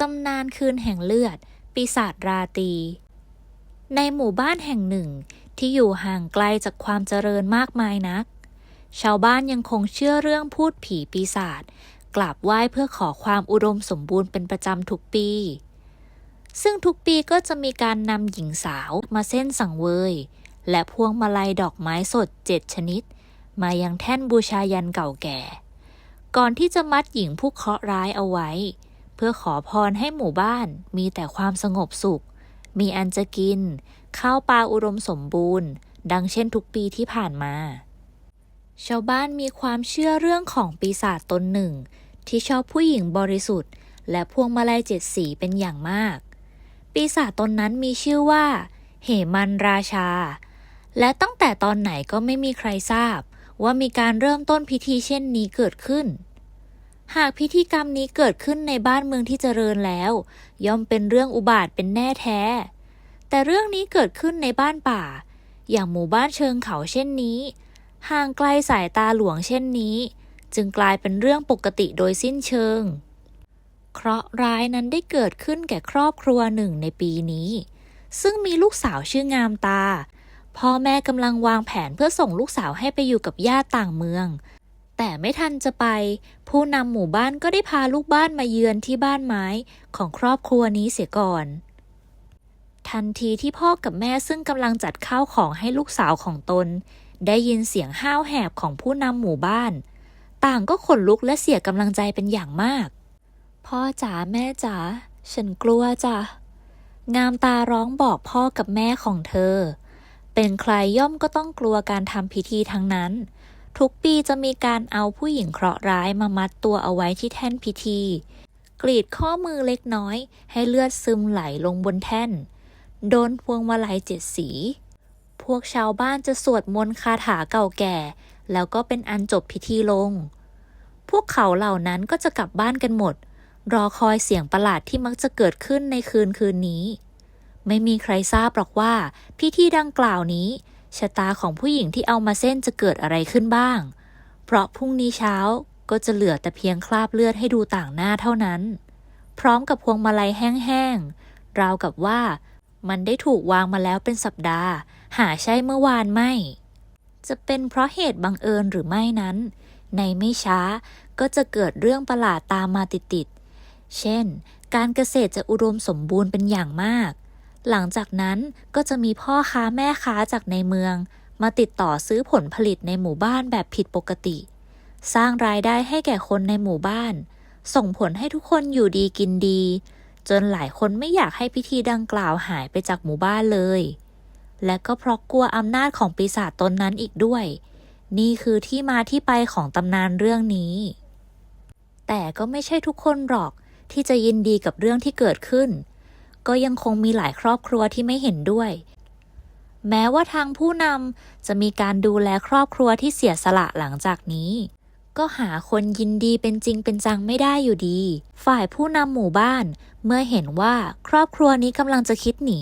ตำนานคืนแห่งเลือด ปีศาจราตรีในหมู่บ้านแห่งหนึ่งที่อยู่ห่างไกลจากความเจริญมากมายนัก ชาวบ้านยังคงเชื่อเรื่องพูดผีปีศาจกราบไหว้เพื่อขอความอุดมสมบูรณ์เป็นประจำทุกปี ซึ่งทุกปีก็จะมีการนำหญิงสาวมาเส้นสังเวย และพวงมาลัยดอกไม้สดเจ็ดชนิด มายังแท่นบูชายันเก่าแก่ ก่อนที่จะมัดหญิงผู้เคราะห์ร้ายเอาไว้ เพื่อขอพรให้หมู่บ้านมีแต่ความสงบสุข มีอันจะกิน ข้าวปลาอุดมสมบูรณ์ ดังเช่นทุกปีที่ผ่านมา ชาวบ้านมีความเชื่อเรื่องของปีศาจตนหนึ่ง ที่ชอบผู้หญิงบริสุทธิ์ และพวงมาลัยเจ็ดสีเป็นอย่างมาก ปีศาจตนนั้นมีชื่อว่า เหมันราชา และตั้งแต่ตอนไหนก็ไม่มีใครทราบว่ามีการเริ่มต้นพิธีเช่นนี้เกิดขึ้น หากพิธีกรรมนี้เกิดขึ้นในบ้านเมืองที่เจริญแล้ว ย่อมเป็นเรื่องอุบาทเป็นแน่แท้ แต่เรื่องนี้เกิดขึ้นในบ้านป่า อย่างหมู่บ้านเชิงเขาเช่นนี้ ห่างไกลสายตาหลวงเช่นนี้ จึงกลายเป็นเรื่องปกติโดยสิ้นเชิง เคราะห์ร้ายนั้นได้เกิดขึ้นแก่ครอบครัวหนึ่งในปีนี้ ซึ่งมีลูกสาวชื่องามตา พ่อแม่กำลังวางแผนเพื่อส่งลูกสาวให้ไปอยู่กับญาติต่างเมือง แต่ไม่ทันจะไป ผู้นำหมู่บ้านก็ได้พาลูกบ้านมาเยือนที่บ้านไม้ของครอบครัวนี้เสียก่อน ทันทีที่พ่อกับแม่ซึ่งกำลังจัดข้าวของให้ลูกสาวของตน ได้ยินเสียงห้าวแหบของผู้นำหมู่บ้าน ต่างก็ขนลุกและเสียกำลังใจเป็นอย่างมาก พ่อจ๋าแม่จ๋าฉันกลัวจ้ะงามตาร้องบอกพ่อกับแม่ของเธอ เป็นใครย่อมก็ต้องกลัวการทำพิธีทั้งนั้น ทุกปีจะมีการเอาผู้หญิงเคราะห์ร้ายมามัดตัวเอาไว้ที่แท่นพิธี กรีดข้อมือเล็กน้อย ให้เลือดซึมไหลลงบนแท่น โดนพวงมาลัยเจ็ดสี พวกชาวบ้านจะสวดมนต์คาถาเก่าแก่ แล้วก็เป็นอันจบพิธีลง พวกเขาเหล่านั้นก็จะกลับบ้านกันหมด รอคอยเสียงประหลาดที่มักจะเกิดขึ้นในคืนคืนนี้ ไม่มีใครทราบหรอกว่าพิธีดังกล่าวนี้ ชะตาของผู้หญิงที่เอามาเส้นจะเกิดอะไรขึ้นบ้าง เพราะพรุ่งนี้เช้าก็จะเหลือแต่เพียงคราบเลือดให้ดูต่างหน้าเท่านั้น พร้อมกับพวงมาลัยแห้งๆ ราวกับว่ามันได้ถูกวางมาแล้วเป็นสัปดาห์ หาใช่เมื่อวานไม่ จะเป็นเพราะเหตุบังเอิญหรือไม่นั้น ในไม่ช้าก็จะเกิดเรื่องประหลาดตามมาติดๆ เช่น การเกษตรจะอุดมสมบูรณ์เป็นอย่างมาก หลังจากนั้นก็จะมีพ่อค้าแม่ค้าจากในเมือง มาติดต่อซื้อผลผลิตในหมู่บ้านแบบผิดปกติ สร้างรายได้ให้แก่คนในหมู่บ้าน ส่งผลให้ทุกคนอยู่ดีกินดี จนหลายคนไม่อยากให้พิธีดังกล่าวหายไปจากหมู่บ้านเลย และก็เพราะกลัวอำนาจของปีศาจตนนั้นอีกด้วย นี่คือที่มาที่ไปของตำนานเรื่องนี้ แต่ก็ไม่ใช่ทุกคนหรอกที่จะยินดีกับเรื่องที่เกิดขึ้น ก็ยังคงมีหลายครอบครัวที่ไม่เห็นด้วย แม้ว่าทางผู้นำจะมีการดูแลครอบครัวที่เสียสละหลังจากนี้ ก็หาคนยินดีเป็นจริงเป็นจังไม่ได้อยู่ดี ฝ่ายผู้นำหมู่บ้าน เมื่อเห็นว่าครอบครัวนี้กำลังจะคิดหนี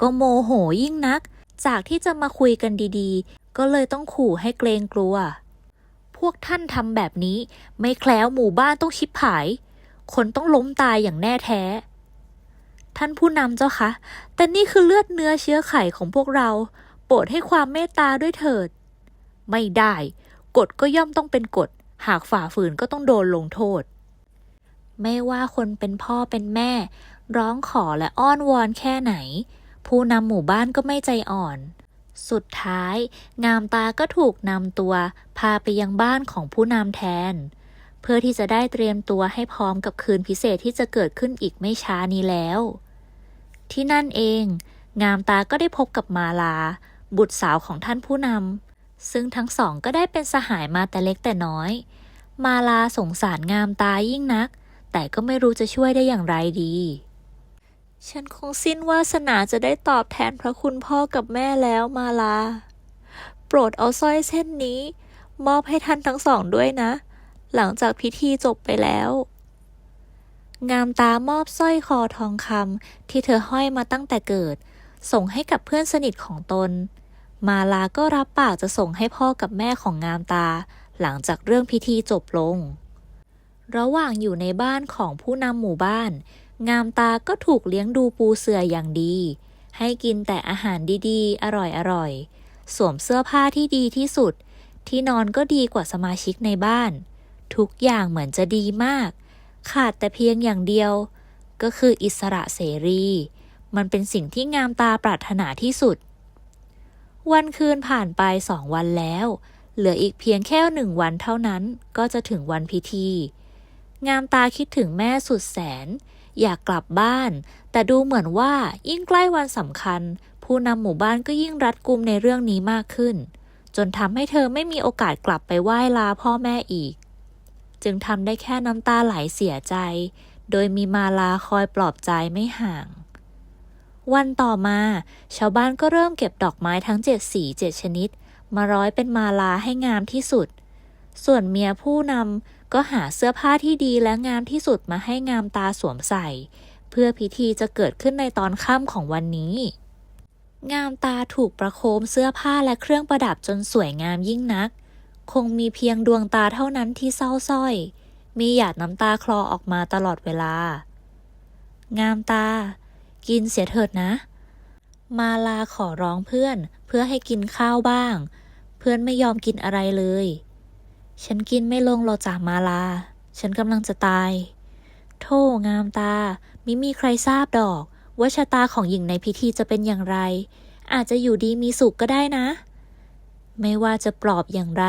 ก็โมโหยิ่งนัก จากที่จะมาคุยกันดีๆ ก็เลยต้องขู่ให้เกรงกลัว พวกท่านทำแบบนี้ ไม่แคล้วหมู่บ้านต้องชิบหาย คนต้องล้มตายอย่างแน่แท้ ท่านผู้นำเจ้าคะ แต่นี่คือเลือดเนื้อเชื้อไขของพวกเรา โปรดให้ความเมตตาด้วยเถิด ไม่ได้ กฎก็ย่อมต้องเป็นกฎ หากฝ่าฝืนก็ต้องโดนลงโทษ ไม่ว่าคนเป็นพ่อเป็นแม่ ร้องขอและอ้อนวอนแค่ไหน ผู้นำหมู่บ้านก็ไม่ใจอ่อน สุดท้าย งามตาก็ถูกนำตัว พาไปยังบ้านของผู้นำแทน เพื่อที่จะได้เตรียมตัวให้พร้อมกับคืนพิเศษที่จะเกิดขึ้นอีกไม่ช้านี้แล้ว ที่นั่นเอง งามตาก็ได้พบกับมาลา บุตรสาวของท่านผู้นำซึ่งทั้งสองก็ได้เป็นสหายมาแต่เล็กแต่น้อย มาลาสงสารงามตายิ่งนัก แต่ก็ไม่รู้จะช่วยได้อย่างไรดี ฉันคงสิ้นวาสนาจะได้ตอบแทนพระคุณพ่อกับแม่แล้วมาลา โปรดเอาสร้อยเส้นนี้ มอบให้ท่านทั้งสองด้วยนะ หลังจากพิธีจบไปแล้ว งามตามอบสร้อยคอทองคำที่เธอห้อยมาตั้งแต่เกิด ส่งให้กับเพื่อนสนิทของตน มาลาก็รับปากจะส่งให้พ่อกับแม่ของงามตา หลังจากเรื่องพิธีจบลง ระหว่างอยู่ในบ้านของผู้นำหมู่บ้าน งามตาก็ถูกเลี้ยงดูปูเสืออย่างดี ให้กินแต่อาหารดีๆ อร่อยๆ สวมเสื้อผ้าที่ดีที่สุด ที่นอนก็ดีกว่าสมาชิกในบ้าน ทุกอย่างเหมือนจะดีมาก ขาดแต่เพียงอย่างเดียว ก็คืออิสระเสรี มันเป็นสิ่งที่งามตาปรารถนาที่สุด วันคืนผ่านไปสองวันแล้ว เหลืออีกเพียงแค่หนึ่งวันเท่านั้นก็จะถึงวันพิธี งามตาคิดถึงแม่สุดแสน อยากกลับบ้าน แต่ดูเหมือนว่ายิ่งใกล้วันสำคัญ ผู้นำหมู่บ้านก็ยิ่งรัดกุมในเรื่องนี้มากขึ้น จนทำให้เธอไม่มีโอกาสกลับไปไหว้ลาพ่อแม่อีก จึงทำได้แค่น้ำตาไหลเสียใจ โดยมีมาลาคอยปลอบใจไม่ห่าง วันต่อมา ชาวบ้านก็เริ่มเก็บดอกไม้ทั้งเจ็ดสีเจ็ดชนิด มาร้อยเป็นมาลาให้งามที่สุด ส่วนเมียผู้นำก็หาเสื้อผ้าที่ดีและงามที่สุดมาให้งามตาสวมใส่ เพื่อพิธีจะเกิดขึ้นในตอนค่ำของวันนี้ งามตาถูกประโคมเสื้อผ้าและเครื่องประดับจนสวยงามยิ่งนัก คงมีเพียงดวงตาเท่านั้นที่เศร้าส้อย มีหยาดน้ำตาคลอออกมาตลอดเวลา งามตา กินเสียเถิดนะ มาลาขอร้องเพื่อนเพื่อให้กินข้าวบ้าง เพื่อนไม่ยอมกินอะไรเลย ฉันกินไม่ลงหรอกจากมาลา ฉันกำลังจะตายโธ่งามตา มิมีใครทราบดอกว่าชะตาของหญิงในพิธีจะเป็นอย่างไร อาจจะอยู่ดีมีสุขก็ได้นะ ไม่ว่าจะปลอบอย่างไร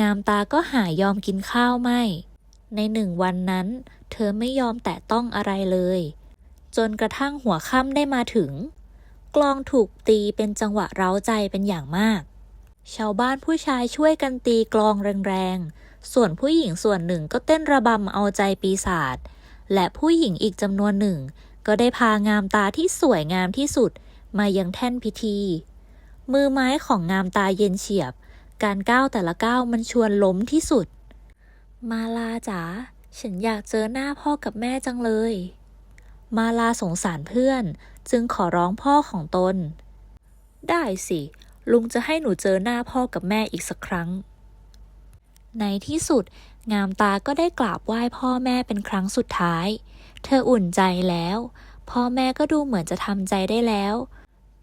งามตาก็หายอมกินข้าวไม่ ในหนึ่งวันนั้น เธอไม่ยอมแตะต้องอะไรเลย จนกระทั่งหัวค่ำได้มาถึง กลองถูกตีเป็นจังหวะเร้าใจเป็นอย่างมาก ชาวบ้านผู้ชายช่วยกันตีกลองแรงๆ ส่วนผู้หญิงส่วนหนึ่งก็เต้นระบำเอาใจปีศาจ และผู้หญิงอีกจำนวนหนึ่ง ก็ได้พางามตาที่สวยงามที่สุด มายังแท่นพิธี มือไม้ของงามตาเย็นเฉียบ การก้าวแต่ละก้าวมันชวนล้มที่สุด มาลาจ๋าฉันอยากเจอหน้าพ่อกับแม่จังเลย มาลาสงสารเพื่อน จึงขอร้องพ่อของตน ได้สิ ลุงจะให้หนูเจอหน้าพ่อกับแม่อีกสักครั้ง ในที่สุด งามตาก็ได้กราบไหว้พ่อแม่เป็นครั้งสุดท้าย เธออุ่นใจแล้ว พ่อแม่ก็ดูเหมือนจะทำใจได้แล้ว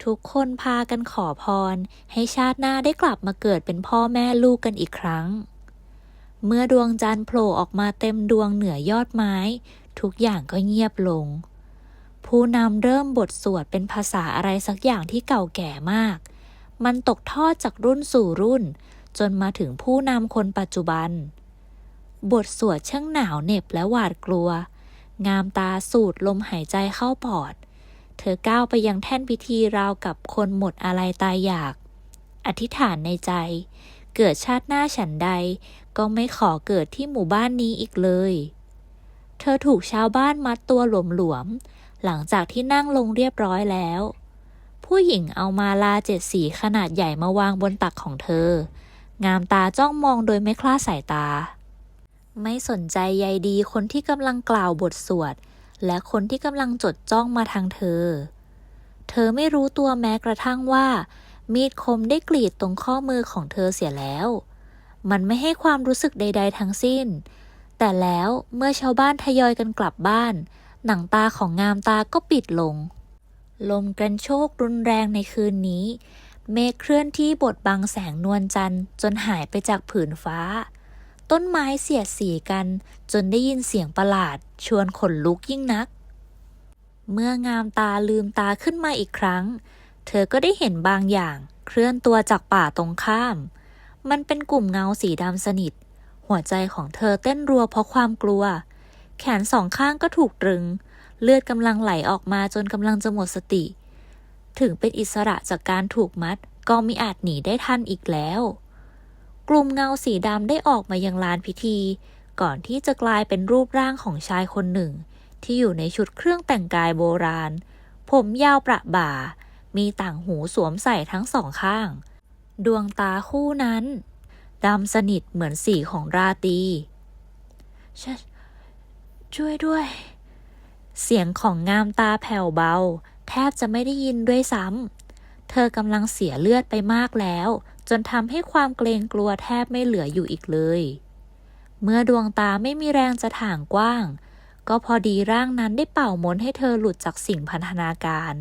ทุกคนพากันขอพร ให้ชาติหน้าได้กลับมาเกิดเป็นพ่อแม่ลูกกันอีกครั้ง เมื่อดวงจันทร์โผล่ออกมาเต็มดวงเหนือยอดไม้ ทุกอย่างก็เงียบลง ผู้นำเริ่มบทสวดเป็นภาษาอะไรสักอย่างที่เก่าแก่มาก มันตกทอดจากรุ่นสู่รุ่น จนมาถึงผู้นำคนปัจจุบัน บทสวดช่างหนาวเหน็บและหวาดกลัว งามตาสูดลมหายใจเข้าปอดเเธอก้าวไปยังแท่นพิธีราวกับคนหมดอะไรตายอยาก อธิษฐานในใจ เกิดชาติหน้าฉันใด ก็ไม่ขอเกิดที่หมู่บ้านนี้อีกเลย เธอถูกชาวบ้านมัดตัวหลวมๆ หลังจากที่นั่งลงเรียบร้อยแล้ว ผู้หญิงเอามาลาเจ็ดสีขนาดใหญ่มาวางบนตักของเธอ งามตาจ้องมองโดยไม่คลาดสายตา ไม่สนใจใยดีคนที่กำลังกล่าวบทสวด และคนที่กำลังจดจ้องมาทางเธอ เธอไม่รู้ตัวแม้กระทั่งว่า มีดคมได้กรีดตรงข้อมือของเธอเสียแล้ว มันไม่ให้ความรู้สึกใด ๆ ทั้งสิ้น แต่แล้วเมื่อชาวบ้านทยอยกันกลับบ้าน หนังตาของงามตาก็ปิดลง ลมกระโชกรุนแรงในคืนนี้ เมฆเคลื่อนที่บดบังแสงนวลจันทร์จนหายไปจากผืนฟ้า ต้นไม้เสียดสีกัน จนได้ยินเสียงประหลาด ชวนขนลุกยิ่งนัก เมื่องามตาลืมตาขึ้นมาอีกครั้ง เธอก็ได้เห็นบางอย่าง เคลื่อนตัวจากป่าตรงข้าม มันเป็นกลุ่มเงาสีดำสนิท หัวใจของเธอเต้นรัวเพราะความกลัว แขนสองข้างก็ถูกตรึง เลือดกำลังไหลออกมาจนกำลังจะหมดสติ ถึงเป็นอิสระจากการถูกมัด ก็มิอาจหนีได้ทันอีกแล้ว กลุ่มเงาสีดำได้ออกมายังลานพิธี ก่อนที่จะกลายเป็นรูปร่างของชายคนหนึ่ง ที่อยู่ในชุดเครื่องแต่งกายโบราณ ผมยาวประบ่า มีต่างหูสวมใส่ทั้งสองข้าง ดวงตาคู่นั้นดำสนิทเหมือนสีของราตรีชช่วยด้วย เสียงของงามตาแผ่วเบา แทบจะไม่ได้ยินด้วยซ้ำ เธอกำลังเสียเลือดไปมากแล้ว จนทำให้ความเกรงกลัวแทบไม่เหลืออยู่อีกเลย เมื่อดวงตาไม่มีแรงจะถ่างกว้าง ก็พอดีร่างนั้นได้เป่ามนต์ให้เธอหลุดจากสิ่งพันธนาการ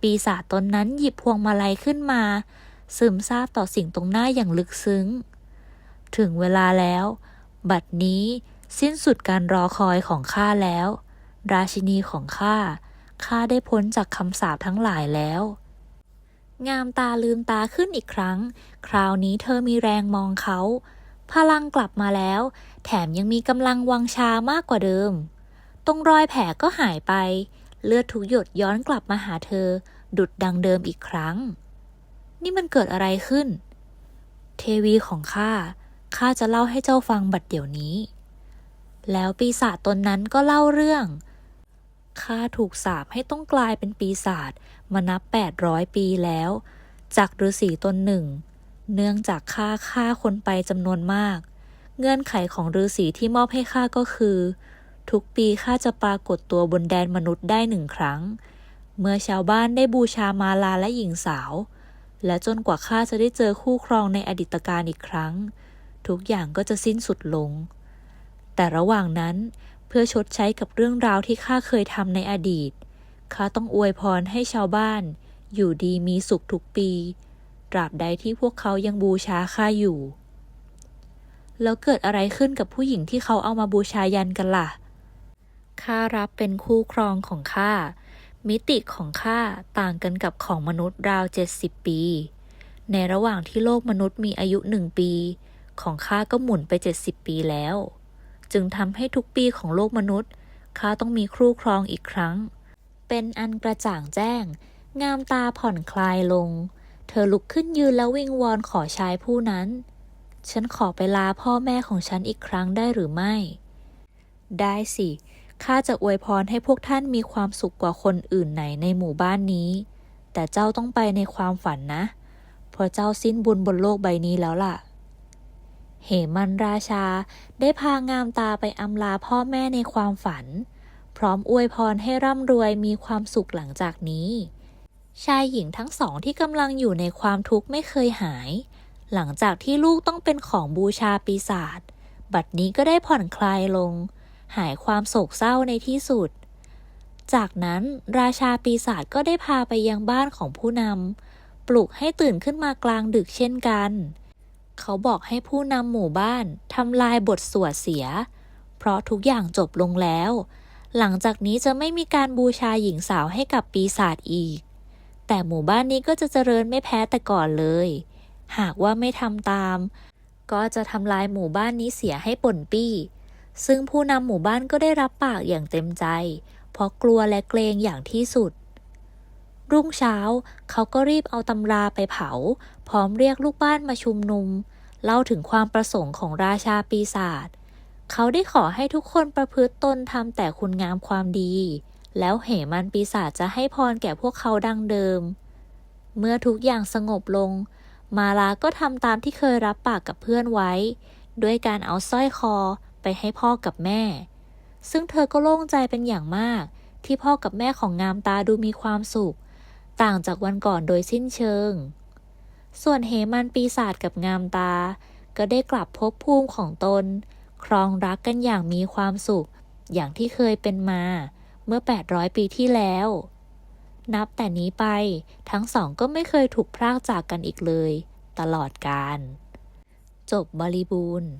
ปีศาจตนนั้นหยิบพวงมาลัยขึ้นมา ซึมซาบต่อสิ่งตรงหน้าอย่างลึกซึ้ง ถึงเวลาแล้ว บัดนี้สิ้นสุดการรอคอยของข้าแล้ว ราชินีของข้าข้าได้พ้นจากคำสาปทั้งหลายแล้ว งามตาลืมตาขึ้นอีกครั้ง คราวนี้เธอมีแรงมองเขา พลังกลับมาแล้ว แถมยังมีกำลังวังชามากกว่าเดิม ตรงรอยแผลก็หายไป เลือดทุกหยดย้อนกลับมาหาเธอ ดุดดังเดิมอีกครั้ง นี่มันเกิดอะไรขึ้น เทวีของข้า ข้าจะเล่าให้เจ้าฟังบัดเดี๋ยวนี้ แล้วปีศาจตนนั้นก็เล่าเรื่องข้าถูกสาปให้ต้องกลายเป็นปีศาจ มานับ 800 ปีแล้ว จากฤาษีตนหนึ่ง เนื่องจากข้าฆ่าคนไปจำนวนมาก เงื่อนไขของฤาษีที่มอบให้ข้าก็คือ ทุกปีข้าจะปรากฏตัวบนแดนมนุษย์ได้หนึ่งครั้ง เมื่อชาวบ้านได้บูชามาลาและหญิงสาว และจนกว่าข้าจะได้เจอคู่ครองในอดีตการอีกครั้ง ทุกอย่างก็จะสิ้นสุดลง แต่ระหว่างนั้นเพื่อชดใช้กับเรื่องราวที่ข้าเคยทำในอดีต ข้าต้องอวยพรให้ชาวบ้าน อยู่ดีมีสุขทุกปี ตราบใดที่พวกเขายังบูชาข้าอยู่ แล้วเกิดอะไรขึ้นกับผู้หญิงที่เขาเอามาบูชายันกันล่ะ ข้ารับเป็นคู่ครองของข้า มิติของข้าต่างกันกับของมนุษย์ราว70ปี ในระหว่างที่โลกมนุษย์มีอายุหนึ่งปี ของข้าก็หมุนไป70ปีแล้ว จึงทำให้ทุกปีของโลกมนุษย์ข้าต้องมีครูครองอีกครั้ง เป็นอันกระจ่างแจ้ง งามตาผ่อนคลายลง เธอลุกขึ้นยืนแล้ววิงวอนขอชายผู้นั้น ฉันขอไปลาพ่อแม่ของฉันอีกครั้งได้หรือไม่ ได้สิ ข้าจะอวยพรให้พวกท่านมีความสุขกว่าคนอื่นไหนในหมู่บ้านนี้ แต่เจ้าต้องไปในความฝันนะ เพราะเจ้าสิ้นบุญบนโลกใบนี้แล้วล่ะเหมันราชาได้พางามตาไปอำลาพ่อแม่ในความฝัน พร้อมอวยพรให้ร่ำรวยมีความสุขหลังจากนี้ ชายหญิงทั้งสองที่กำลังอยู่ในความทุกข์ไม่เคยหาย หลังจากที่ลูกต้องเป็นของบูชาปีศาจบัดนี้ก็ได้ผ่อนคลายลง หายความโศกเศร้าในที่สุด จากนั้นราชาปีศาจก็ได้พาไปยังบ้านของผู้นำปลุกให้ตื่นขึ้นมากลางดึกเช่นกัน เขาบอกให้ผู้นำหมู่บ้านทำลายบทสวดเสีย เพราะทุกอย่างจบลงแล้ว หลังจากนี้จะไม่มีการบูชาหญิงสาวให้กับปีศาจอีก แต่หมู่บ้านนี้ก็จะเจริญไม่แพ้แต่ก่อนเลย หากว่าไม่ทำตาม ก็จะทำลายหมู่บ้านนี้เสียให้ป่นปี้ ซึ่งผู้นำหมู่บ้านก็ได้รับปากอย่างเต็มใจ เพราะกลัวและเกรงอย่างที่สุด รุ่งเช้าเขาก็รีบเอาตำราไปเผา พร้อมเรียกลูกบ้านมาชุมนุม เล่าถึงความประสงค์ของราชาปีศาจ เขาได้ขอให้ทุกคนประพฤติตนทำแต่คุณงามความดี แล้วเหมันปีศาจจะให้พรแก่พวกเขาดังเดิม เมื่อทุกอย่างสงบลง มาลาก็ทำตามที่เคยรับปากกับเพื่อนไว้ ด้วยการเอาสร้อยคอไปให้พ่อกับแม่ ซึ่งเธอก็โล่งใจเป็นอย่างมาก ที่พ่อกับแม่ของงามตาดูมีความสุข ต่างจากวันก่อนโดยสิ้นเชิง ส่วนเหมันปีศาจกับงามตา ก็ได้กลับภพภูมิของตน ครองรักกันอย่างมีความสุข อย่างที่เคยเป็นมา เมื่อ 800 ปีที่แล้ว นับแต่นี้ไปทั้งสองก็ไม่เคยถูกพรากจากกันอีกเลย ตลอดกาลจบบริบูรณ์